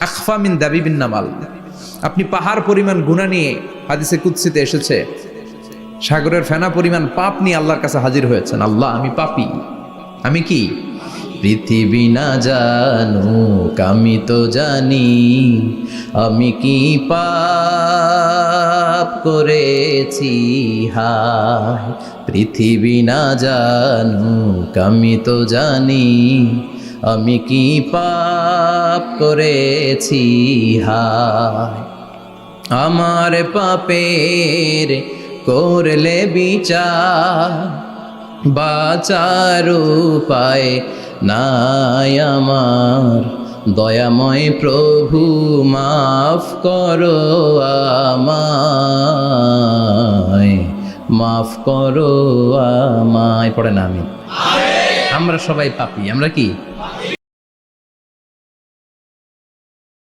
আখফা মিন দাবিবিন নামাল। আপনি পাহাড় পরিমাণ গুণা নিয়ে হাদিসে কুৎসিতে এসেছে, সাগরের ফেনা পরিমাণ পাপ নিয়ে আল্লাহর কাছে হাজির হয়েছেন। আল্লাহ, আমি পাপি। আমি কি? পৃথিবী না জানুক, আমি তো জানি। আমি কি পাপ করেছি? হায়, পৃথিবী না জানুক, আমি তো জানি। আমি কি পাপ করেছি? হায়। আমার পাপের করলে বিচার বাচার উপায় নাই আমার। দয়াময় প্রভু, মাফ করো আমায়। মাফ করো আমায়। পড়ে না আমি। আমরা সবাই পাপি আমরা কি